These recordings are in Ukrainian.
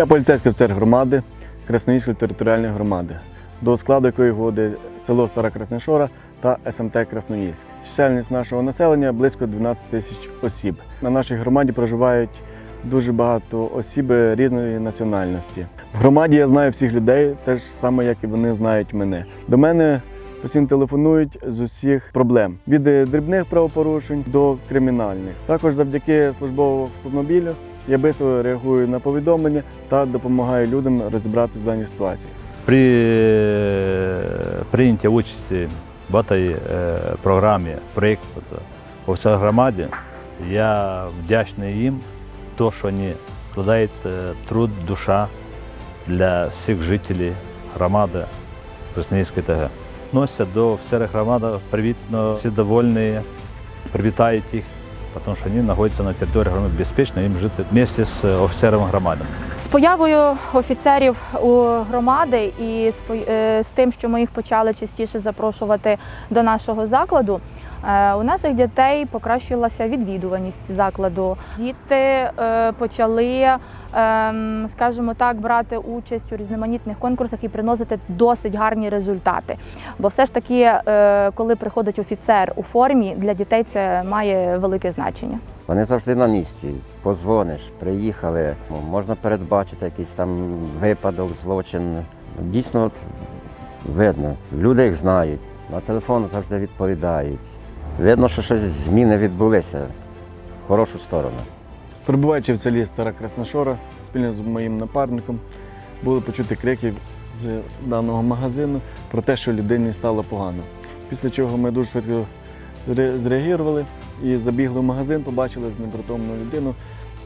Я поліцейський офіцер громади Красноїльської територіальної громади, до складу якої входить село Стара Краснишора та СМТ Красноїльськ. Чисельність нашого населення близько 12 тисяч осіб. На нашій громаді проживають дуже багато осіб різної національності. В громаді я знаю всіх людей, теж саме як і вони знають мене. До мене постійно телефонують з усіх проблем від е, дрібних правопорушень до кримінальних. Також завдяки службовому автомобілю я швидко реагую на повідомлення та допомагаю людям розібратися в даній ситуації. При е, прийнятті участі в этой е, програмі проєкту по всій громаді я вдячний їм, то, що вони вкладають труд, душа для всіх жителів громади Красноїльської ТГ. Носяться до всіх громади привітно, всі довольні, привітають їх, тому що вони знаходяться на території громади безпечно їм жити місті з офіцерами громади. З появою офіцерів у громади і е, з тим, що ми їх почали частіше запрошувати до нашого закладу, у наших дітей покращилася відвідуваність закладу. Діти е, почали, ем, скажімо так, брати участь у різноманітних конкурсах і приносити досить гарні результати. Бо все ж таки, е, коли приходить офіцер у формі, для дітей це має велике значення. Вони завжди на місці. Позвониш, приїхали, можна передбачити якийсь там випадок, злочин. Дійсно видно, люди їх знають, на телефон завжди відповідають. Видно, що щось зміни відбулися в хорошу сторону. Перебуваючи в селі Стара Красношора, спільно з моїм напарником, були почути крики з даного магазину про те, що людині стало погано. Після чого ми дуже швидко зреагували і забігли в магазин, побачили з непритомну людину,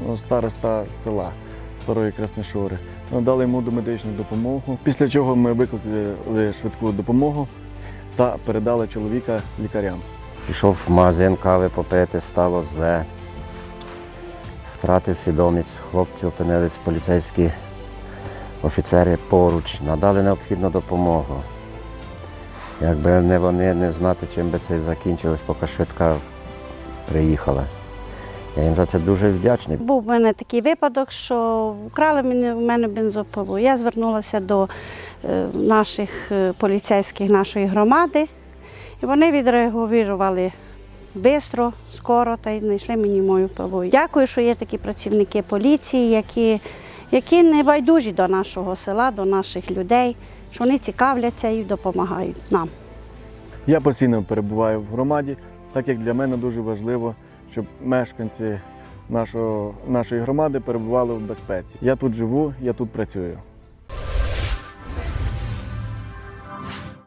ну, староста села Старої Красношори. Надали йому домедичну допомогу. Після чого ми викликали швидку допомогу та передали чоловіка лікарям. Пішов в магазин кави попити, стало зле. Втратив свідомість, хлопці опинились поліцейські офіцери поруч, надали необхідну допомогу. Якби не вони, не знати, чим би це закінчилось, поки швидка приїхала. Я їм за це дуже вдячний. Був в мене такий випадок, що вкрали в мене бензопилу. Я звернулася до е, наших е, поліцейських нашої громади, і вони відреагували швидко, скоро та й знайшли мені мою пилу. Дякую, що є такі працівники поліції, які, які не байдужі до нашого села, до наших людей, що вони цікавляться і допомагають нам. Я постійно перебуваю в громаді, так як для мене дуже важливо, щоб мешканці нашого, нашої громади перебували в безпеці. Я тут живу, я тут працюю.